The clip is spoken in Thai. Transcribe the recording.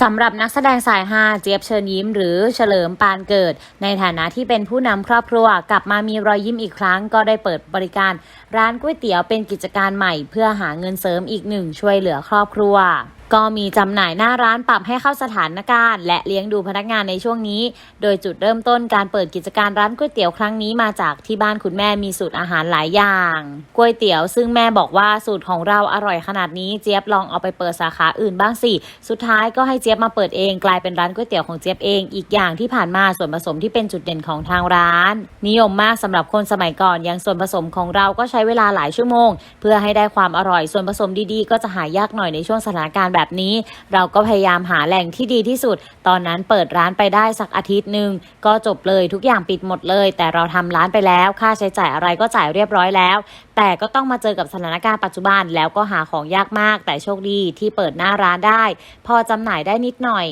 สำหรับนักแสดงสายฮาเจี๊ยบเชิญยิ้ม หรือเฉลิมปานเกิด ในฐานะที่เป็นผู้นำครอบครัว กลับมามีรอยยิ้มอีกครั้ง ก็ได้เปิดบริการ ร้านก๋วยเตี๋ยวเป็นกิจการใหม่ เพื่อหาเงินเสริมอีกหนึ่งช่วยเหลือครอบครัว ก็มีจำหน่ายหน้าร้านปรับให้เข้าสถานการณ์ และเลี้ยงดูพนักงานในช่วงนี้ โดยจุดเริ่มต้นการเปิดกิจการร้านก๋วยเตี๋ยวครั้งนี้มาจากที่บ้านคุณแม่มีสูตรอาหารหลายอย่างก๋วยเตี๋ยว ซึ่งแม่บอกว่าสูตรของเราอร่อยขนาดนี้เจี๊ยบลองเอาไปเปิดสาขาอื่นบ้างสิ สุดท้ายก็ให้เจี๊ยบมาเปิดเองกลายเป็นร้านก๋วยเตี๋ยวของเจี๊ยบเองอีกอย่างที่ผ่านมาส่วนผสมที่เป็นจุดเด่นของทางร้าน นิยมมากสำหรับคนสมัยก่อนอย่างส่วนผสมของเราก็ใช้เวลาหลายชั่วโมง เพื่อให้ได้ความอร่อยส่วนผสมดีๆ ก็จะหายากหน่อยในช่วงสถานการณ์แบบนี้ เราก็พยายามหาแหล่งที่ดีที่สุด ตอนนั้นเปิดร้านไปได้สักอาทิตย์หนึ่งก็จบเลยทุกอย่างปิดหมดเลย แต่เราทำร้านไปแล้ว ค่าใช้จ่ายอะไรก็จ่ายเรียบร้อยแล้ว แต่ก็ต้องมาเจอกับสถานการณ์ปัจจุบันแล้วก็หาของยากมาก แต่โชคดีที่เปิดหน้าร้านได้ พอจำหน่ายได้นิดหน่อย